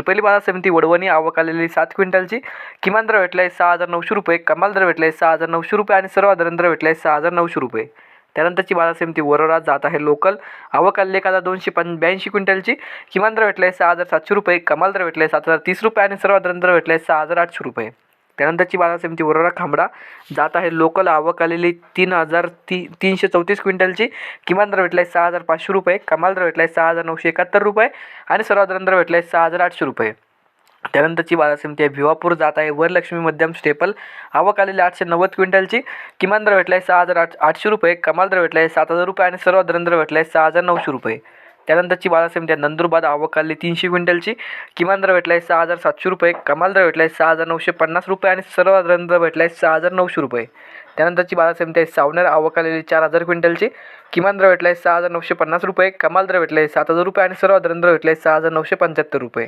पहिली बाजार समिती वडवणी आवक आलेली सात क्विंटलची. किमान दर भेटला आहे सहा हजार नऊशे रुपये कमाल दर भेटला आहे सहा हजार नऊशे रुपये आणि सर्वाधारण दर भेटला आहे सहा हजार नऊशे रुपये. त्यानंतरची बाजार समिती वरोरा जात आहे लोकल आवक आलेली एक हजार दोनशे पं ब्याऐंशी क्विंटलची. किमान दर भेटला आहे सहा हजार सातशे रुपये कमाल दर भेटला आहे सात हजार तीस रुपये आणि सर्वाधारण दर भेटला आहे सहा हजार आठशे रुपये. त्यानंतरची बाजार समिती वरोरा खांबडा. जात आहे लोकल आवक आलेली तीन हजार ती तीनशे चौतीस क्विंटलची. किमान दर भेटला आहे सहा हजार पाचशे रुपये. कमाल दर भेटला आहे सहा हजार नऊशे एकाहत्तर रुपये. आणि सर्वाधारण दर भेटला आहे सहा हजार आठशे रुपये. त्यानंतरची बाजार समिती आहे भिवापूर. जात आहे वरलक्ष्मी मध्यम स्टेपल. आवक आलेली आठशे नव्वद क्विंटलची. किमान दर भेटला आहे सहा हजार आठ आठशे रुपये. कमाल दर भेटला आहे सात हजार रुपये. आणि सर्व दर भेटला आहे सहा हजार नऊशे रुपये. त्यानंतरची बाजार समिती आहे. नंदुरबार आवक आली तीनशे क्विंटलची. किमान दर भेटला आहे सहा हजार सातशे रुपये. कमाल दर भेटला आहे सहा हजार नऊशे पन्नास रुपये. आणि सर्व दर भेटला आहे सहा हजार नऊशे रुपये. त्यानंतरची बाजार समिती आहे सावनेर. आवक आलेली चार हजार क्विंटलची. किमान दर भेटला आहे सहा हजार नऊशे पन्नास रुपये. कमाल दर भेटला आहे सात हजार रुपये आणि सर्व दर भेटला आहे सहा हजार नऊशे पंच्याहत्तर रुपये.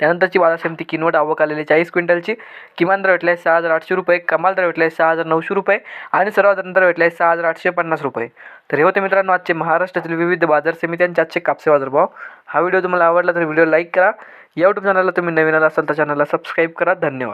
त्यानंतरची बाजार समिती किनवट आवक आलेली चाळीस क्विंटलची. किमान दर भेटला आहे सहा हजार आठशे रुपये. कमाल दर भेटला आहे सहा हजार नऊशे रुपये आणि सर्व दर भेटला आहे सहा हजार आठशे पन्नास रुपये. तर हे होते मित्रांनो आजचे महाराष्ट्रातील विविध बाजार समित्यांचे आजचे कापसे बाजारभाव हा व्हिडिओ तुम्हाला आवडला तर व्हिडिओ लाईक करा. या यूट्यूब चॅनलला तुम्ही नवीन आला असाल तर चॅनलला सबस्क्राईब करा. धन्यवाद.